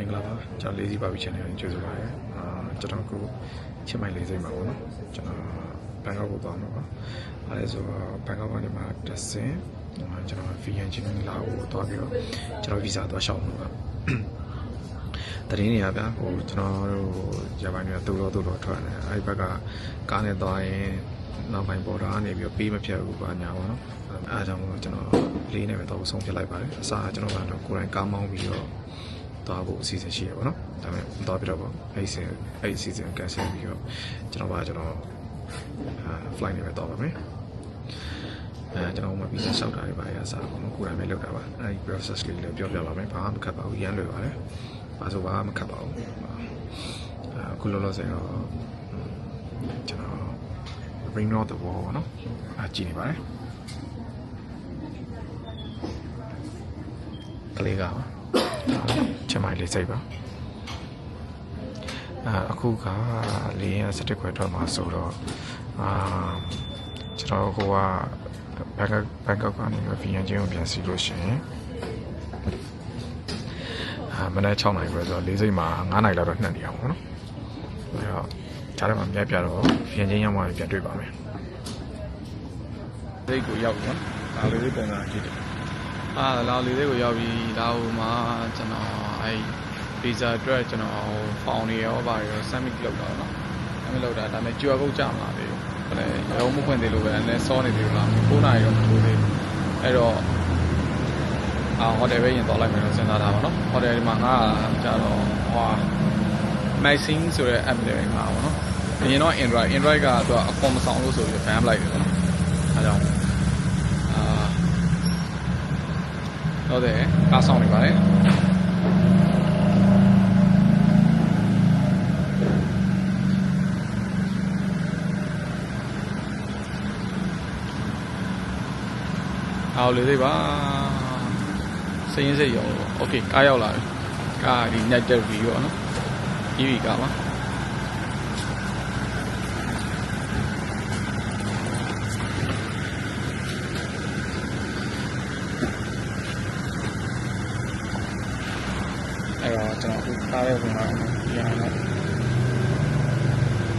မင်္ဂလာပါကျွန်တော်လေးစီပါပြီ channel ကိုကြိုဆိုပါရစေအာကျွန်တော်အခုချစ်မိုင်လေးစိတ်မှာပေါ့နော်ကျွန်တော်ဘန်ကောက်ကိုသွားမှာပါအဲဒါဆိုတော့ဘန်ကောက်ကနေမှတက်ဆင်အာကျွန်တော် VN ချင်းလာကိုသွားပြီးတော့ကျွန်တော်ဗီဇာသွားရှောက်မှာပါတရင်နေရဗျာဟိုကျွန်တော်တို့ဂျပန်တွေကတူတော့တူတော့ထွက်နေအဲဒီဘက်ကကားနဲ့သွားရင်နောက်ပိုင်းပေါ်တာကနေပြီးတော့ပေးမဖြတ်ဘူးပါညာပေါ့နော်အဲဒါကြောင့်မို့ကျွန်တော်လေးနဲ့ပဲတော့ဆုံးဖြတ်လိုက်ပါတယ်အစားကကျွန်တော်ကတော့ကိုယ်တိုင်ကားမောင်းပြီးတော့ သွားဖို့အစီအစဉ်ရှိရပါတော့။ဒါပေမဲ့မသွားပြတော့ပါဘူး။အဲ့ဒီစဉ်အဲ့ဒီအစီအစဉ် cancel ပြီးတော့ကျွန်တော်ကကျွန်တော်အာ flight နဲ့ပဲသွားပါမယ်။အဲကျွန်တော်မှ visa လျှောက်တာတွေပါရစားပါတော့ကိုယ်တိုင်ပဲလုပ်တာပါ။အဲ့ဒီ process လေးလည်းပြောပြပါမယ်။ဘာမှမခက်ပါဘူး။ရမ်းလွယ်ပါတယ်။ဘာဆိုဘာမှမခက်ပါဘူး။အဲအခုလောလောဆယ်တော့ကျွန်တော် bring out the wall ပေါ့နော်။အကြည့်နေပါတယ်။ကလေးကပါ ချင်မိုင်လေးစိတ်ပါအာအခုကလေးရစတစ်ခွဲထွက်မှာဆိုတော့အာကျွန်တော်ဟိုကဘန်ကောက်ဘန်ကောက်ကနေဗီယန်ချင်းကိုပြန်စီလို့ရှိရင်အာမနေ့6နိုင်ပဲဆိုတော့လေးစိတ်မှာ9နိုင်လောက်တော့နှက်နေအောင်ပေါ့နော်အဲတော့ကြားထဲမှာမြက်ပြတော့ဗီယန်ချင်းရောက်မှပြန်တွေ့ပါမယ်စိတ်ကိုရောက်ပြီနော်ဒါလေးလေးပုံစံကြည့်တယ်အာလာလေးလေးကိုရောက်ပြီးလာဟိုမှာကျွန်တော် အဲလေဆာအတွက်ကျွန်တော်ဖောင်တွေရောဘာတွေရောဆမ်မစ်လောက်တာနော်ဆမ်မစ်လောက်တာဒါပေမဲ့ကြွယ်ကုတ်ကြမှာလေဘယ်ရုံးမဖွင့်သေးလို့ပဲအဲဆောနေသေးလို့လား9နာရီတော့မထိုးသေးဘူးအဲ့တော့အာဟိုတယ်ပဲရင်သွားလိုက်မယ်လို့စဉ်းစားတာပါနော်ဟိုတယ်ဒီမှာငါကြတော့ဟွာ Maxing ဆိုတဲ့ app တွေမှာပေါ့နော်အရင်တော့ Android Android ကသူကအခွန်မဆောင်လို့ဆိုပြီး ban လိုက်တယ်ပေါ့နော်အဲကြောင့်အာဟုတ်တယ်ကားဆောင်နေပါတယ် အော်လေးသေးပါစရင်စိတ်ရောโอเคကားရောက်လာပြီကားဒီ net view ရောနော် EV ကားပါအဲ့တော့ကျွန်တော်အခုကားရဲ့ဝင်လာတော့ဒီရအောင်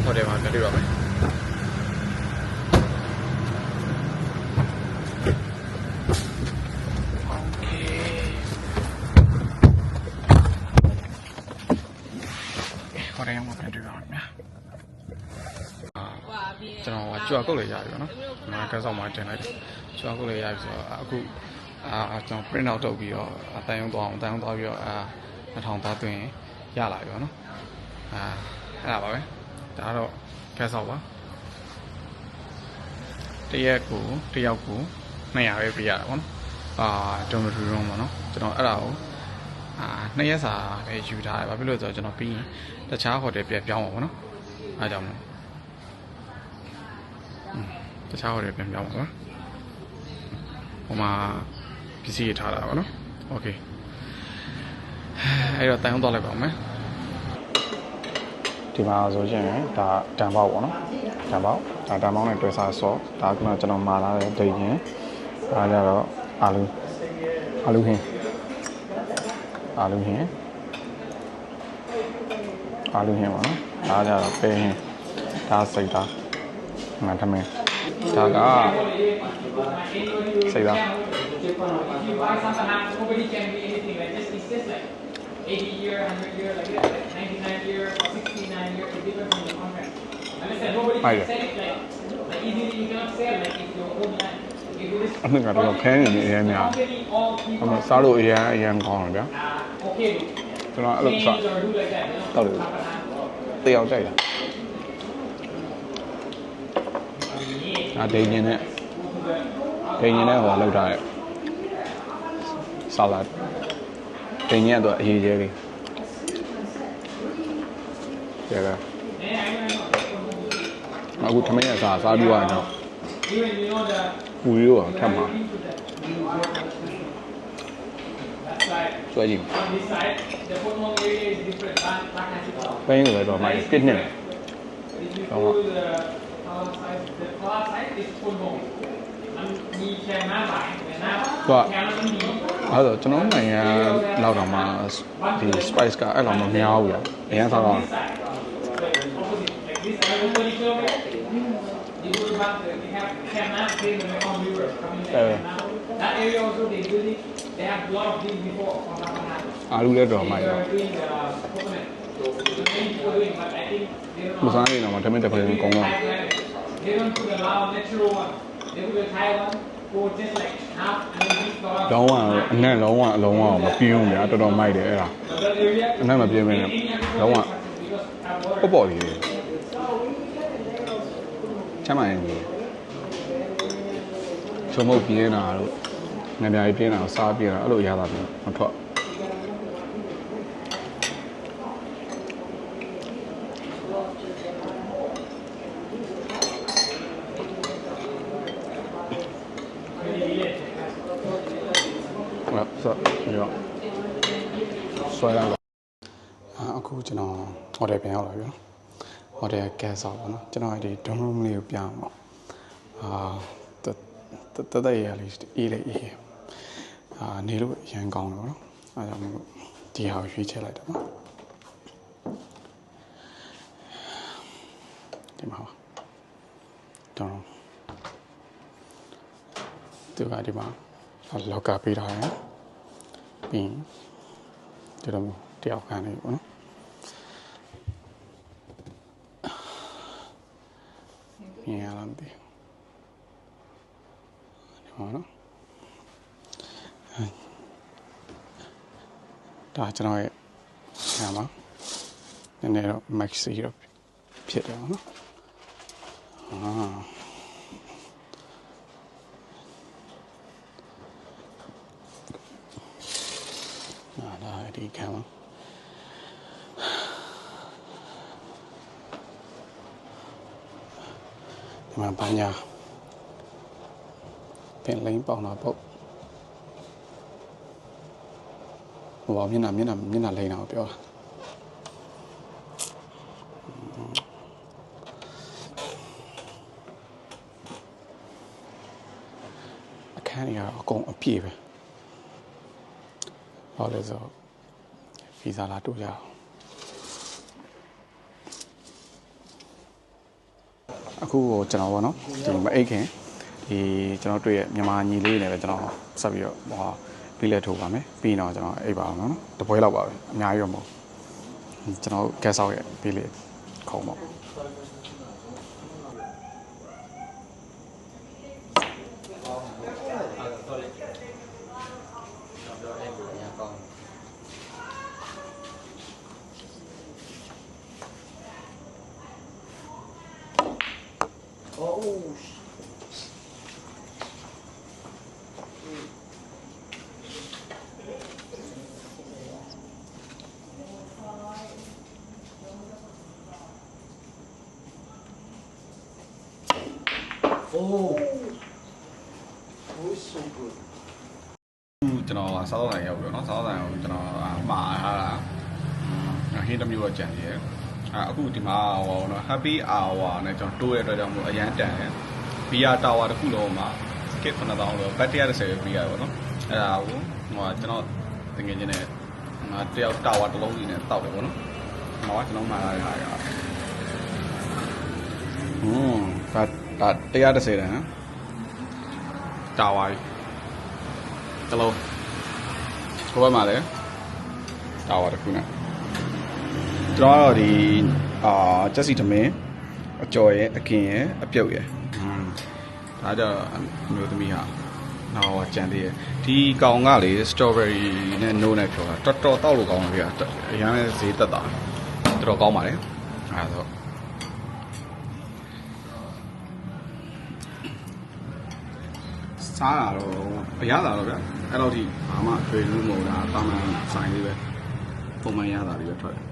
ဟိုတယ်မှာပြတွေ့ပါမယ် ကျွန်တော်ကကြွကုတ်လေးရပြီပေါ့နော်။ငါကစားမှတင်လိုက်တယ်။ကြွကုတ်လေးရပြီဆိုတော့အခုအာကျွန်တော် print out လုပ်ပြီးတော့အတန်ရုံသွားအောင်အတန်ရုံသွားပြီးတော့အာ2000သားသွင်းရလာပြီပေါ့နော်။အာအဲ့ဒါပါပဲ။ဒါတော့ကဲဆောက်ပါ။တရက်ကိုတယောက်ကို200ပဲပေးရတာပေါ့နော်။အာဒုံမထူရုံးပေါ့နော်။ကျွန်တော်အဲ့ဒါကိုအာ2ရက်စာပဲယူထားတယ်။ဘာဖြစ်လို့လဲဆိုတော့ကျွန်တော်ပြီးရင်တခြားဟိုတယ်ပြန်ပြောင်းပါပေါ့နော်။အားကြောင့်မို့ တခြားဟိုတွေပြန်ပြောင်းပါကွာဟိုမှာပစ္စည်းရထားတာပါနော်โอเคအဲ့တော့တိုင်အောင်သွားလိုက်ပါဦးမယ် ဒီမှာဆိုရင်ဒါတန်ပေါက်ပေါ့နော်တန်ပေါက်ဒါတန်ပေါက်နဲ့တွဲစားဆော့ဒါကကျွန်တော်မာလာတဲ့ဒိတ်ရင်ဒါကြတော့အာလူအာလူဟင်းအာလူဟင်းအာလူဟင်းပေါ့နော်ဒါကြတော့ပဲဟင်းဒါစိတ်သားငါသမင်း ဒါကစိတ်သား you buy something now, nobody can be anything like this. It's just like 80 year, 100 year, like that, like 99 year or 69 year. It's different from the contract. And I said nobody Right. can sell it like, like easily. You cannot sell like if your own land. If you list အနှစ်ကတော့ခဲနေနေအရင်များ company, all အ people မစားလို့အရင်အရင်ကောင်းတယ်ဗျာ are okay with ကျွန်တော်အဲ့လိုစား change or do like that. You know? တောက်တယ်တယောက်ကြိုက်တာ အဒိန်ညင်းနဲ့ဒိန်ညင်းနဲ့ဟိုလောက်ထားတဲ့ဆာလတ်ဒိန်ညင်းကတော့အရေးကြီးလေးကျဲကအခုထမင်းရစားစားပြီးသွားတော့ Even you know the ပူရိုးထပ်မှာ that side ကျွဲကြည့် on this side, the photo area is different. Back, back and forth. ပင်းကိုလည်းတော့မှပြစ်နေတ ယ် If you Come go on. to the color side, the color side is full home. And we can now buy, we can now သူက can only အဲ့တော့ကျွန်တော်တို့နိုင်ငံလောက်တော့မှဒီ spice ကအဲ့လောက်မများဘူးပေါ့အရင်စားတော့ Opposite, like this, I will show you You go back, uh, they have China, they have their own river coming there. Now, That area also, they build it, they have a lot of things before from Ramanatha. အားလူလည်းတော်မှရ They are doing the coconut. The main people doing, but I think they don't မ know. စားနေတော့မှတမင်တစ်ဖက်လုံးကောင်းတော့ They don't put the Lao natural one. They put the Thai one, go just like half and then mix the လုံးဝအနက်လုံးဝအလုံးဝမပြင်းဘူးများတော်တော်မိုက်တယ်အဲ့ဒါ That area, အနက်မပြင်းမင်းနဲ့လုံးဝ because have water. ပေါ့ပေါ့လေးတွေချမ်းသာရင်ကြီးချုံမုတ်ပြင်းတာတို့ငပြားကြီးပြင်းတာကိုစားပြင်းတာအဲ့လိုရတာမျိုးမထွက် ဆိုပြီးတော့ဆွဲလိုက်တော့အခုကျွန်တော်ဟိုတယ်ပြန်ရောက်လာပြီနော်ဟိုတယ်ကဲဆောက်ပါနော်ကျွန်တော်အဲ့ဒီ dorm room လေးကိုပြန်အောင်အာတတတရလေးအေးလေးအေးအာနေလို့ရန်ကောင်းတော့နော်အဲဒါမျိုးဒီဟာကိုရွေးချယ်လိုက်တာနော်ဒီမှာပါ dorm room ဒီကဒီမှာလောက်ကပေးထားတယ် ပြီးရင်ဒီလိုမျိုးတယောက်ခံနေပေါ့နော်မြင်ရလားမသိဘူးဒီမှာနော်ဒါကျွန်တော်ရဲ့ညာမှာနည်းနည်းတော့ maxi တော့ဖြစ်တယ်ပေါ့နော်အာ အာ ဒါဒီကံပါဒီမှာဘာညာပင်လိန်ပေါင်တာပေါ့ဟိုမျက်နှာမျက်နှာမျက်နှာလိန်တာကိုပြောတာအခန်းကြီးကတော့အကုန်အပြည့်ပဲဟောလဲဆို ဗီဇာလာတို့ရအောင်အခုကိုကျွန်တော်ဗောနော်ဒီမအိတ်ခင်ဒီကျွန်တော်တွေ့ရဲ့မြန်မာညီလေးတွေနဲ့ပဲကျွန်တော်ဆက်ပြီးတော့ဟောပြီးလဲထိုးပါမယ်ပြီးတော့ကျွန်တော်အိတ်ပါအောင်နော်တပွဲလောက်ပါပဲအများကြီးတော့မဟုတ်ဘူးကျွန်တော်ကက်ဆောက်ရဲ့ပြီးလေခုံပေါ့ ကျွန်တော်စားတော့နိုင်ရောက်ပြီเนาะစားတော့နိုင်အောင်ကျွန်တော်မှားထားတာဟင်းတစ်မျိုးတော့ကြံနေတယ်အာအခုဒီမှာဟောเนาะ happy hour နဲ့ကျွန်တော်တိုးတဲ့အတွက်ကြောင့်မို့အရန်တန်တယ်ဘီယာတာဝါတစ်ခုလုံးမှာကစ်9000ဆိုဘတ်130ပဲပြီးရတယ်ပေါ့နော်အဲ့ဒါကိုဟိုကျွန်တော်တကယ်ချင်းနဲ့ငါတယောက်တာဝါတစ်လုံးစီနဲ့တောက်တယ်ပေါ့နော်ဟောကျွန်တော်မှားရတာရဟွန်းဒါ ဒါ130တန်ဟမ်တာဝါကြီးတလုံးကိုဘက်မှာလည်းတာဝါတစ်ခုနဲ့ကျွန်တော်ကတော့ဒီအာချက်စီသမင်းအကျော်ရဲ့အခင်ရဲ့အပြုတ်ရဲ့อืมဒါကြတော့အမျိုးသမီးဟာတော့ကြံသေးရဲ့ဒီကောင်ကလေစတော်ဘယ်ရီနဲ့နိုးနဲ့ပြောတာတော်တော်တောက်လို့ကောင်းတယ်ဗျာအရင်ကဈေးတက်တာတော်တော်ကောင်းပါလေအဲဒါဆို စားတာတော့အရသာတော့ဗျအဲ့တော့ဒီဘာမှထွေလို့မဟုတ်တာတာမန်ဆိုင်လေးပဲပုံမှန်ရတာတွေပဲထွက်တယ်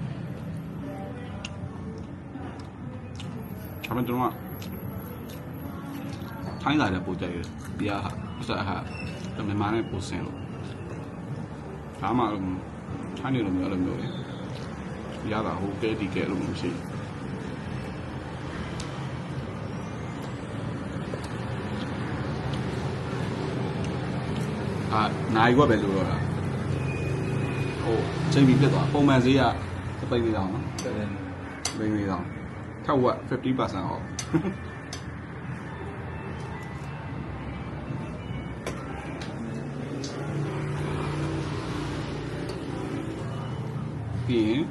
အမှန်တော့ထိုင်းလာတဲ့ပိုကြိုက်တယ်ဒီဟာဥစားဟာတမန်မနဲ့ပိုစင်လို့ဒါမှထိုင်းနေလို့မျိုးအဲ့လိုမျိုးလေရတာဟိုကဲဒီကဲလို့မရှိဘူး အာနိုင်ခွက်ပဲလို့တော့တာဟိုချိန်ပြီးပြတ်သွားပုံမှန်ဈေးကသပိတ်လေးတောင်နော်ပိတ်လေးတောင်ထက်ဝက်50%အောက်ပြီးရင်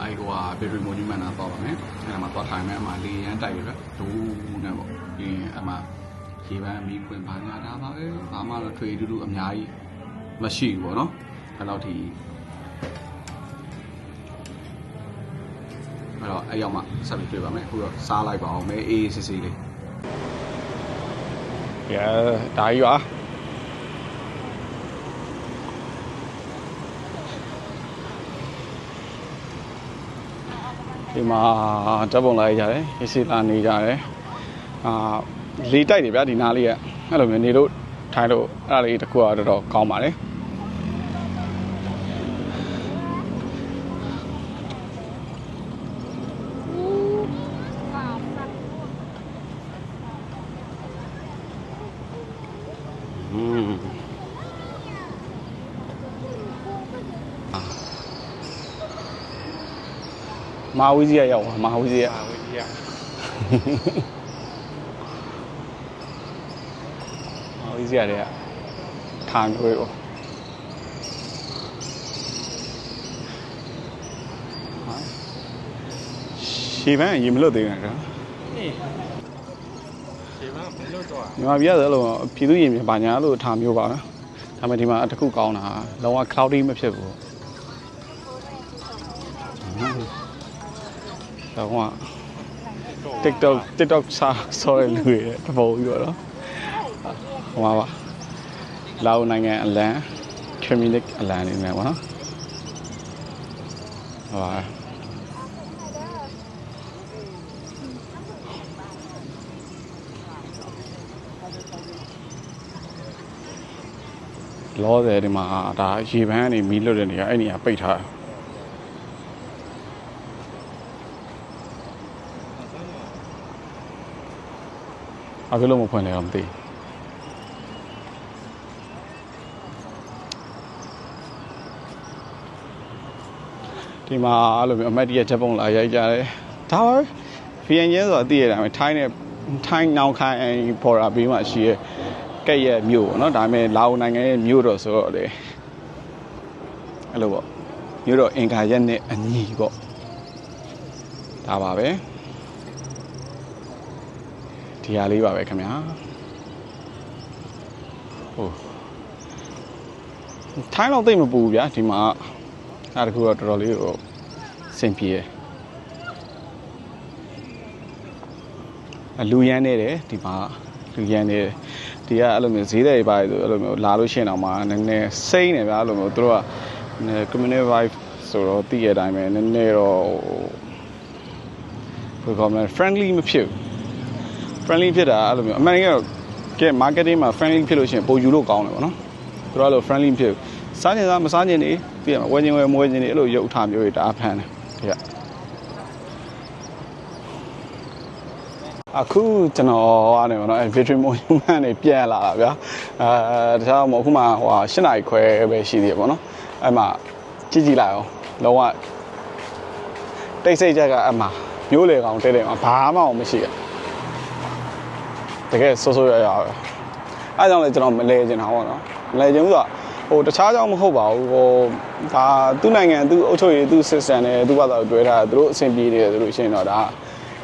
အိုင်ကွာဘယ်ရီမိုနီမန်နာတော့ပါမယ်အဲ့မှာတော့ထိုင်မယ်အမှလေရန်တိုက်ရပဲဒူးနဲ့ပေါ့ပြီးရင်အမှ ရေပန်းမီးခွင်ပါညာတာပါပဲဘာမှတော့ထွေတူတူအများကြီးမရှိဘူးပေါ့နော်အဲ့လောက်ထိအဲ့တော့အဲ့ရောက်မှဆက်ပြီးတွေ့ပါမယ်အခုတော့စားလိုက်ပါအောင်မဲအေးအေးဆေးဆေးလေးရဒါကြီးပါဒီမှာတပ်ပုံလိုက်ကြတယ်ရေးစီလာနေကြတယ်အာ လေတိုက်တယ်ဗျာဒီနားလေးကအဲ့လိုမျိုးနေလို့ထိုင်လို့အဲ့ဒါလေးတစ်ခုကတော့တော်တော်ကောင်းပါလေอืมမာဝီစီရရောက်ပါမာဝီစီရအာဝေးကြီးရ မာဝီ စီရတဲ့ထာမျိုးရောဟာရှေ့ဘန်းရေမလွတ်သေးဘူးကွာဒီမှာမလို့တော့မြန်မာပြည်ကဆိုလို့ပြည်သူရင်မြေပါညာလို့ထားမျိုးပါပဲဒါပေမဲ့ဒီမှာတစ်ခုကောင်းတာလုံးဝ cloudy မဖြစ်ဘူးတော့ဟို TikTok TikTok စာဆော်ရလူတွေတပုံပြီးတော့နော် ဟိုမှာပါလာအိုနိုင်ငံအလံ community အလံနေမယ်ပေါ့နော်ဟိုပါလောတယ်ဒီမှာဒါရေပန်းကနေမီးလွတ်တဲ့နေရာအဲ့နေရာပိတ်ထားတယ်အဘယ်လိုမဖွင့်လဲတော့မသိဘူး ဒီမှာအဲ့လိုမျိုးအမတ်တရချက်ပုံလာရိုက်ကြတယ်ဒါပါပဲ VN ကျင်းဆိုတာသိရတာပဲထိုင်းနဲ့ထိုင်းနောင်ခိုင်းပေါ်တာပြီးမှရှိရဲကဲ့ရဲ့မြို့ပေါ့နော်ဒါပေမဲ့လာအိုနိုင်ငံရဲ့မြို့တော့ဆိုတော့လေအဲ့လိုပေါ့မြို့တော့အင်ကာရက်နဲ့အညီပေါ့ဒါပါပဲဒီဟာလေးပါပဲခင်ဗျာဟိုထိုင်းတော့သိပ်မပူဘူးဗျာဒီမှာ အဲ့ဒါတခုတော့တော်တော်လေးဟိုစင်ပြေတယ်အလူရမ်းနေတယ်ဒီမှာလူရမ်းနေတယ်ဒီကအဲ့လိုမျိုးဈေးတွေပါဆိုအဲ့လိုမျိုးလာလို့ရှိရင်တော့မှနည်းနည်းစိမ့်နေဗျာအဲ့လိုမျိုးသူတို့က community vibe ဆိုတော့တည်ရတိုင်းပဲနည်းနည်းတော့ဟိုဘယ်ကောင်လဲ friendly မဖြစ်ဘူး friendly ဖြစ်တာအဲ့လိုမျိုးအမှန်တကယ်တော့ကဲ marketing မှာ friendly ဖြစ်လို့ရှိရင်ပိုယူလို့ကောင်းတယ်ပေါ့နော်သူတို့ကအဲ့လို friendly မဖြစ်ဘူး စားကျင်စားမစားကျင်နေပြရမှာဝယ်ကျင်ဝယ်မဝယ်ကျင်နေအဲ့လိုရုပ်ထားမျိုးတွေတအားဖမ်းတယ်ဒီကအခုကျွန်တော်ရတယ်ပေါ့နော်အဲ victory monument နေပြန်လာတာဗျာအဲတခြားမဟုတ်အခုမှဟို၈နာရီခွဲပဲရှိသေးတယ်ပေါ့နော်အဲ့မှာကြည့်ကြည့်လိုက်အောင်လုံးဝတိတ်ဆိတ်ချက်ကအမှမျိုးလေကောင်တဲတဲမှာဘာမှမရှိရတကယ်ဆိုးဆိုးရရပဲအဲကြောင့်လည်းကျွန်တော်မလဲကျင်တာပေါ့နော်မလဲကျင်ဘူးဆိုတော့ ဟိုတခြားကြောင့်မဟုတ်ပါဘူးဟိုဒါသူ့နိုင်ငံသူ့အုပ်ချုပ်ရေးသူ့ system နဲ့သူ့ဘာသာတွဲထားသူတို့အဆင်ပြေနေတယ်သူတို့ရှင်းတော့ဒါ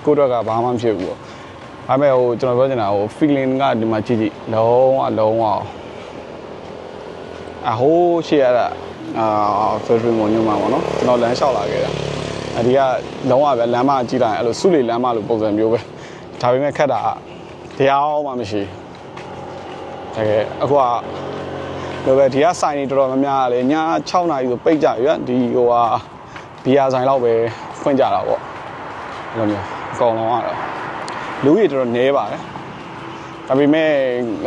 ကိုတော့ကဘာမှမဖြစ်ဘူးပေါ့ဒါပေမဲ့ဟိုကျွန်တော်ပြောချင်တာဟို feeling ကဒီမှာကြည့်ကြည့်လုံးဝလုံးဝအဟိုးရှေ့ရတာအာ Federal Monument မှာပေါ့နော်ကျွန်တော်လမ်းလျှောက်လာခဲ့တာအဒီကလုံးဝပဲလမ်းမကြည့်လိုက်ရင်အဲ့လိုစုလီလမ်းမလိုပုံစံမျိုးပဲဒါပေမဲ့ခက်တာကတရားမှမရှိတကယ်အခုက လိုပဲဒီကဆိုင်တွေတော်တော်များများလေည6နာရီဆိုပိတ်ကြရွက်ဒီဟိုဟာဘီယာဆိုင်လောက်ပဲဖွင့်ကြတာပေါ့အဲ့လိုမျိုးအကောင်လုံးကတော့လူကြီးတော်တော်နည်းပါတယ်ဒါပေမဲ့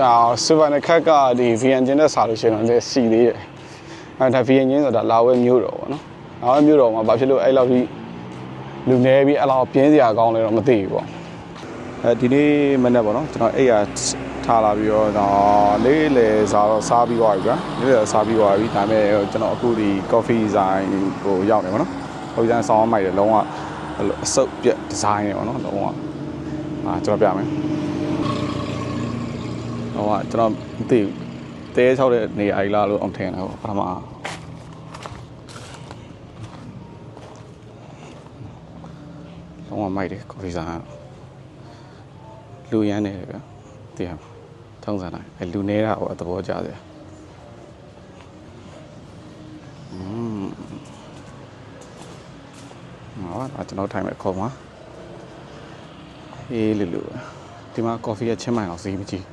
အာစူဗာနခက်ကဒီ VN ကျင်းနဲ့စားလို့ရှိရင်တော့လည်းစီသေးတယ်အဲဒါ VN ကျင်းဆိုတာလာဝဲမျိုးတော်ပေါ့နော်လာဝဲမျိုးတော်မှာဘာဖြစ်လို့အဲ့လောက်ကြီးလူနေပြီးအဲ့လောက်ပြင်းစရာကောင်းလဲတော့မသိဘူးပေါ့အဲဒီနေ့မနေ့ပေါ့နော်ကျွန်တော်အဲ့ရ ထထားလာပြီးတော့တော့လေးလေစားတော့စားပြီးသွားပြီကွာလေးလေစားပြီးသွားပြီဒါပေမဲ့ကျွန်တော်အခုဒီ coffee design ကိုရောက်နေပါတော့ coffee design ဆောင်းမိုက်တယ်လုံးဝအဲ့လိုအစုပ်ပြက် design နေပါတော့လုံးဝအာကျွန်တော်ပြမယ်ဟိုကကျွန်တော်မသိဘူးတဲချောက်တဲ့နေရာကြီးလားလို့အောင်ထင်တယ်ဟိုပထမလုံးဝမိုက်တယ် coffee design လူရမ်းနေတယ်ဗျတရား ထုံးစံတိုင်းအဲလူနေတာဟိုအသဘောကျတယ်อืมဟောဒါကျွန်တော်ထိုင်မဲ့ခုံပါအေးလူလူပဲဒီမှာကော်ဖီရဲ့ချင်းမိုင်အောင်စီးမကြည့်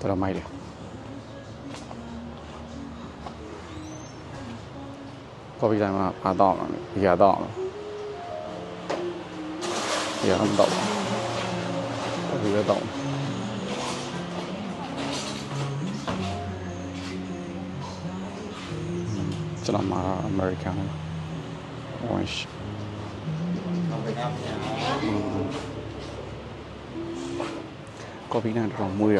တော်တော်မိုက်တယ်ကော်ဖီတိုင်းမှာအားတော့အောင်မယ်ဒီရတော့အောင်မယ်ဒီရတော့တော့ကော်ဖီပဲတော့ အောင်ကျွန်တော်မှာ American orange ကော်ဖီနဲ့တော်တော်မွေး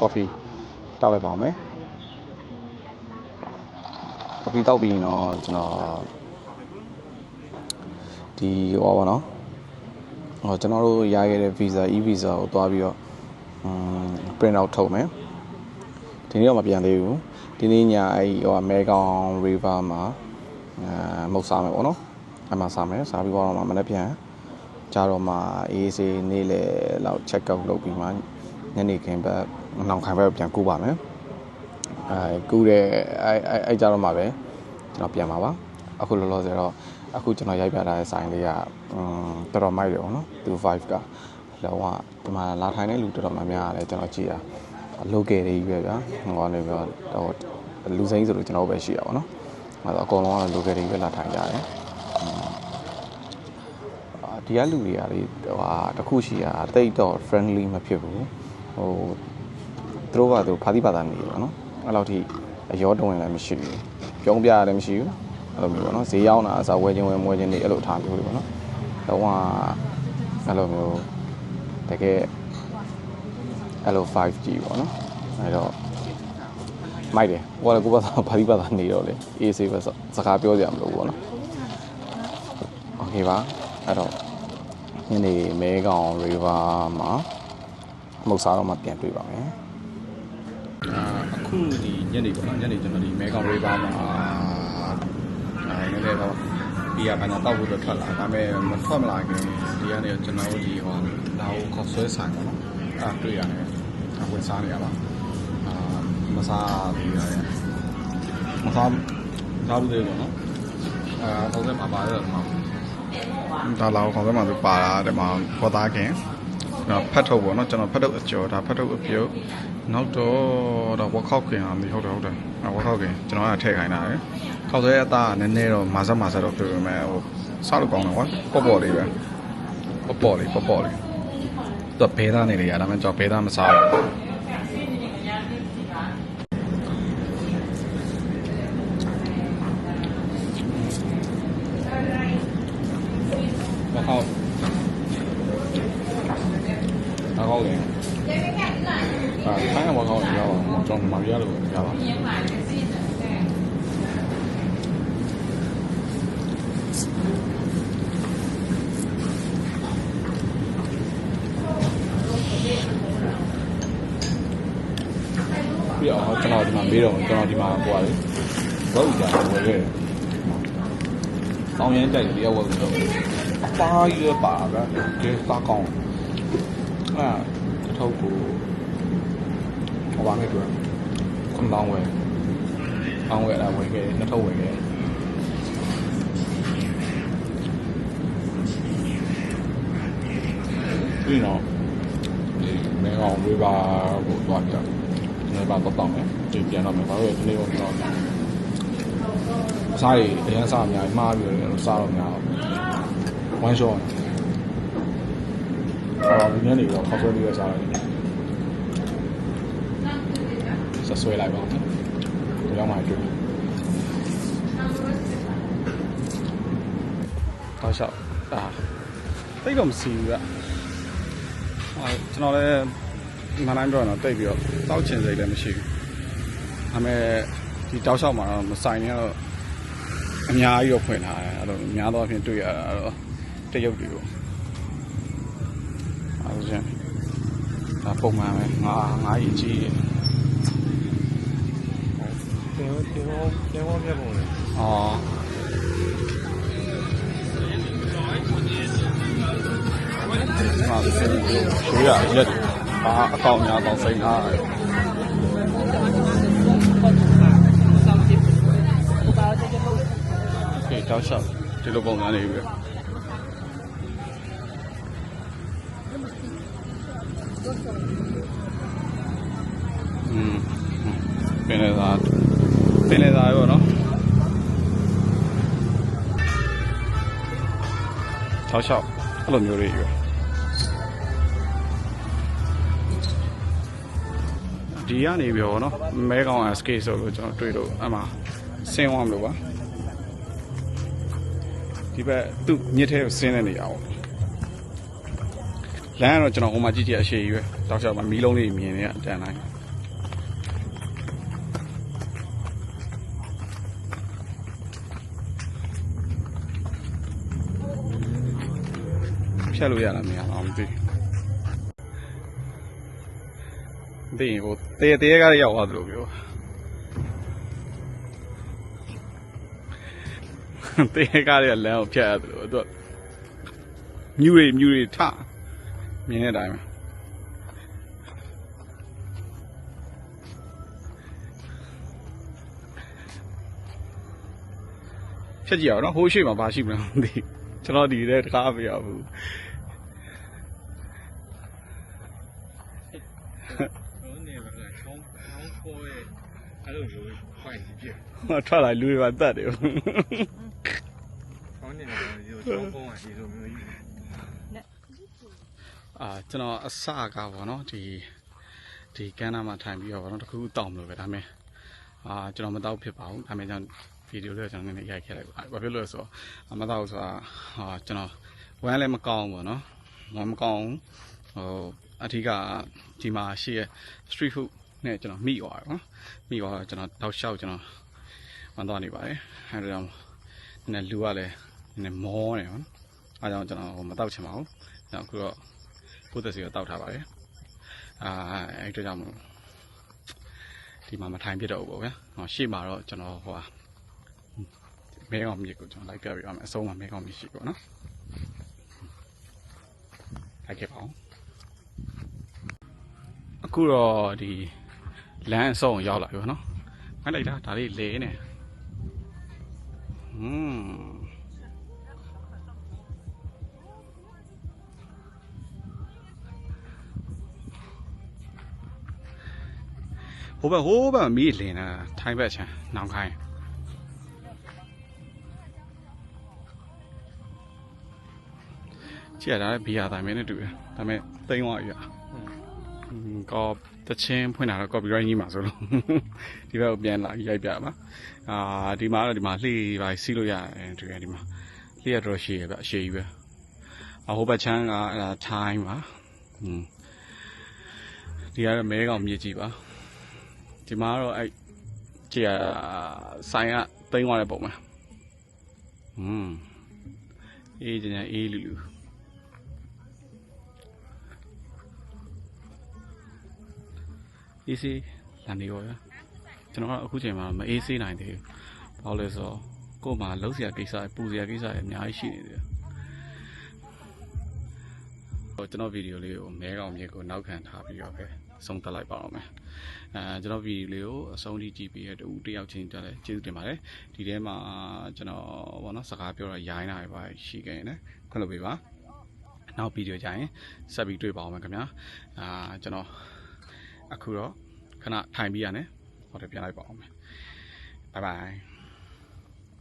ကော်ဖီတောက်လိုက်ပါအောင်မယ်ကော်ဖီတောက်ပြီးရင်တော့ကျွန်တော်ဒီဟောပါနော်ဟောကျွန်တော်တို့ရခဲ့တဲ့ visa e visa ကိုတွားပြီးတော့อืม print out ထုတ်မယ်ဒီနေ့တော့မပြန်သေးဘူးဒီနေ့ညအဲ့ဟိုမဲကောင် river မှာအဲမုတ်စားမယ်ပေါ့နော်အဲ့မှာစားမယ်စားပြီးတော့မှမနေ့ပြန်ကြတော့မှအေးစေးနေ့လေလောက် check out လုပ်ပြီးမှ ညနေခင်းဘက်နောက်ခိုင်ဘက်ပြန်ကူပါမယ်အဲကူတဲ့အဲအဲကြတော့မှပဲကျွန်တော်ပြန်ပါပါအခုလောလောဆယ်တော့အခုကျွန်တော်ရိုက်ပြထားတဲ့ဆိုင်လေးကอืมတော်တော်မိုက်တယ်ပေါ့နော်25ကလောကဒီမှာလာထိုင်တဲ့လူတော်တော်များများလည်းကျွန်တော်ကြည့်တာ local တွေကြီးပဲဗျာဟိုကနေပြီးတော့လူစိမ်းဆိုလို့ကျွန်တော်ပဲရှိရပါတော့နော်အဲတော့အကုန်လုံးက local တွေပဲလာထိုင်ကြတယ်အာဒီကလူတွေကလေဟိုဟာတခုရှိတာတိတ်တော့ friendly မဖြစ်ဘူး ဟိုသူတို့ကသူဖာတိပါတာနေရပါတော့အဲ့လောက်ထိအရောတုံးရင်လည်းမရှိဘူးပြုံးပြရတယ်မရှိဘူးအဲ့လိုမျိုးပေါ့နော်ဈေးရောက်တာအစားဝယ်ခြင်းဝယ်မဝယ်ခြင်းတွေအဲ့လိုထားမျိုးတွေပေါ့နော်တော့ကအဲ့လိုမျိုးတကယ်အဲ့လို 5G ပေါ့နော်အဲ့တော့မိုက်တယ်ဟိုကလည်းကိုယ့်ဘာသာဘာဒီဘာသာနေတော့လေအေးဆေးပဲစကားပြောကြရမလို့ပေါ့နော်โอเคပါအဲ့တော့ ညနေမဲကောင် river မှာ မုတ်စားတော့မှပြန်တွေ့ပါမယ်အာအခုဒီညနေပေါ့နော်ညနေကျွန်တော်ဒီမဲကောင်ရေးပါမှာအဲနည်းနည်းတော့ဒီကဘာသာတောက်ဖို့တော့ထွက်လာဒါပေမဲ့မထွက်မလာခင်ဒီကနေကျွန်တော်တို့ဒီဟောလာကိုခေါ်ဆွဲဆိုင်ပေါ့နော်အဲတွေ့ရတယ်အဝင်စားနေရပါအာမစားသေးရတယ်မစားစားဘူးသေးပေါ့နော်အာတော့လည်းမပါရတော့မှာဒါလာကိုခေါ်ဆွဲမှာသူပါတာတဲ့မှာခေါ်သားခင်တော့ ဖတ်ထုတ်ပေါ့နော်ကျွန်တော်ဖတ်ထုတ်အကျော်ဒါဖတ်ထုတ်အပြုတ်နောက်တော့တော့ဝက်ခောက်ခင်อ่ะမဟုတ်တယ်ဟုတ်တယ်အဲဝက်ခောက်ခင်ကျွန်တော်ကထည့်ခိုင်းတာရယ်ခောက်ဆွဲအသားကနည်းနည်းတော့မာဆက်မာဆက်တော့တွေ့ပေမဲ့ဟိုစားလို့ကောင်းတယ်ကွာပေါ့ပေါ့လေးပဲပေါ့ပေါ့လေးပေါ့ပေါ့လေးတော့ဘဲသားနေလေရဒါမှကျွန်တော်ဘဲသားမစားတော့ဝက်ခောက်ဝက်ခောက်လေး 啊，看看我靠，你知道吧？我装他妈别了，你知道吧？ပြီးတော့ကျွန်တော်ဒီမှာမေးတော့ကျွန်တော်ဒီမှာဟိုပါလေဝက်ဥကြဝယ်ခဲ့တယ်။တောင်းရင်တိုက်တရားဝက်ဥတော့အသားရပါဗျာဒီစားကောင်းအဲ့ အထုပ်ကိုဟိုပါမယ်တွေ့ခွန်တောင်းဝယ်တောင်းဝယ်လာဝယ်ခဲ့နှစ်ထုပ်ဝယ်ခဲ့ပြီးတော့ဒီမဲကောင်ဝေးပါကိုသွားပြတယ်။မဲပါတော့တောင်းမယ်ဒီပြန်တော့မယ်ဘာလို့လဲဒီနေ့တော့ကျွန်တော်အစားတွေအရင်စားအများကြီးမှားပြီးတော့စားတော့များဝမ်းရှော့ အော်ဒီနေ့နေတော့ခေါက်ဆွဲပြီးတော့စားရတယ်ဆက်ဆွဲလိုက်ပါဦးဒီရောက်မှတွေ့တော့ရှောက်အာတိတ်တော့မစီဘူးကအာကျွန်တော်လည်းမနိုင်တော့တော့တိတ်ပြီးတော့တောက်ချင်စိတ်လည်းမရှိဘူးဒါပေမဲ့ဒီတောက်လျှောက်မှာတော့မဆိုင်နေတော့အများကြီးတော့ဖွင့်ထားတယ်အဲ့လိုအများသောအားဖြင့်တွေ့ရတာတော့တရုပ်တွေပေါ့ အဲ့ဒါချင်းဒါပုံမှန်ပဲငါငါကြီးကြီးတယ်တင်တင်ဟောတင်ဟောပြပုံလေအော်ဟာဆက်ပြီးရွှေရရက်ဘာအကောင့်များတော့စိန်ထားတယ်ကဲတောက်လျှောက်ဒီလိုပုံစံနေပြီ တောက်လျှောက်အဲ့လိုမျိုးတွေပဲဒီကနေပြောနော်မဲကောင် SK ဆိုလို့ကျွန်တော်တွေ့လို့အမှဆင်းသွားမလို့ပါဒီဘက်သူ့မြစ်ထဲကိုဆင်းတဲ့နေရာပေါ့လမ်းကတော့ကျွန်တော်ဟိုမှာကြည့်ကြည့်အရှိကြီးပဲတောက်လျှောက်မှာမီးလုံးလေးမြင်နေရအတန်တိုင်း ဖြတ်လို့ရလားမရလားမသိဘူးမသိရင်ဟိုတေးတေးကားလေးရောက်သွားသလိုပြောတေးကားလေးကလမ်းကိုဖြတ်ရတယ်လို့သူကမြူရီမြူရီထမြင်တဲ့အတိုင်းပဲဖြတ်ကြည့်အောင်နော်ဟိုးရှိမှာဘာရှိမလဲမသိဘူးကျွန်တော်ဒီထဲတကားမရဘူး နေပါလားချောင်းချောင်းပေါ်ရဲ့အဲ့လို မျိုးပိုင်ပြည့်ဟောထွက်လာလူတွေပါတတ်တယ်ချောင်းနေတယ်ရောချောင်းပေါ်မှာဒီလိုမျိုးကြီးအာကျွန်တော်အစကပေါ့နော်ဒီဒီကန်းနာမှာထိုင်ပြီးတော့ပေါ့နော်တခုခုတောင်းမလို့ပဲဒါပေမဲ့အာကျွန်တော်မတောက်ဖြစ်ပါဘူးဒါပေမဲ့ကျွန်တော်ဗီဒီယိုလေးကိုကျွန်တော်နည်းနည်းရိုက်ခဲ့လိုက်ပါဘာဖြစ်လို့လဲဆိုတော့မတောက်ဆိုတာဟာကျွန်တော်ဝမ်းလည်းမကောင်းဘူးပေါ့နော်ဝမ်းမကောင်းဟိုအထီးကဒီမှာရှိရ street food နဲ့ကျွန်တော်မိသွားတယ်နော်မိသွားတော့ကျွန်တော်တောက်လျှောက်ကျွန်တော်ဝမ်းသွားနေပါတယ်အဲဒါကြောင့်နည်းနည်းလူကလည်းနည်းနည်းမောနေနော်အဲဒါကြောင့်ကျွန်တော်ဟိုမတောက်ချင်ပါဘူးနောက်အခုတော့ကိုသက်စီကိုတောက်ထားပါတယ်အာအဲ့အတွက်ကြောင့်မို့ဒီမှာမထိုင်ဖြစ်တော့ဘူးပေါ့ဗျာဟောရှေ့မှာတော့ကျွန်တော်ဟိုဟာမဲကောင်မြစ်ကိုကျွန်တော်လိုက်ပြပြရမယ်အဆုံးမှာမဲကောင်မြစ်ရှိပေါ့နော်လိုက်ခဲ့ပါဦးအခုတော့ဒီ လမ်းအဆုံးကိုရောက်လာပြီပေါ့နော်မိုက်လိုက်တာဒါလေးလဲနေอืม ဟိုဘက်ဟိုဘက်မီးလင်တာထိုင်းဘက်ချမ်းနောင်ခိုင်းကြည့်ရတာလည်းဘီယာတိုင်းပဲနဲ့တူတယ်ဒါပေမဲ့တိမ့်သွားပြီอ่ะကော တချင်းဖွင့်တာတော့ copyright ကြီးမှာဆိုလို့ ဒီဘက်ကိုပြန်လာရိုက်ပြပါအာဒီမှာတော့ဒီမှာလှေပါစီးလို့ရတယ်တူတယ်ဒီမှာလှေရတော့ရှည်ရဗျအရှည်ကြီးပဲအဟိုဘက်ချမ်းကအဲ့ဒါထိုင်းပါอืมဒီကတော့မဲကောင်မြေကြီးပါ ဒီမှာတော့အဲ့ကြည်ဆိုင်ကတိမ့်သွားတဲ့ပုံမှာอืมအေးကြညာအေးလူလူ အေးဆေးလာနေရောဗျာကျွန်တော်ကအခုချိန်မှာမအေးဆေးနိုင်သေးဘူးဘာလို့လဲဆိုတော့ကို့မှာလှုပ်စရာကိစ္စပူစရာကိစ္စတွေအများကြီးရှိနေတယ်ဟိုကျွန်တော်ဗီဒီယိုလေးကိုမဲကောင်မြေကိုနောက်ခံထားပြီးတော့ပဲဆုံးသက်လိုက်ပါအောင်မယ်အဲကျွန်တော်ဗီဒီယိုလေးကိုအဆုံးထိကြည့်ပြီးရတူတယောက်ချင်းကြားလဲကျေးဇူးတင်ပါတယ်ဒီထဲမှာကျွန်တော်ဘောနော်စကားပြောတာရိုင်းတာပဲရှိခဲ့ရင်လည်းခွင့်လုပ်ပေးပါနောက်ဗီဒီယိုကြရင်ဆက်ပြီးတွေ့ပါအောင်မယ်ခင်ဗျာအာကျွန်တော် အခုတော့ခဏထိုင်ပြီးရတယ်ဟောတယ်ပြန်လိုက်ပါအောင်မယ်ဘိုင်ဘိုင်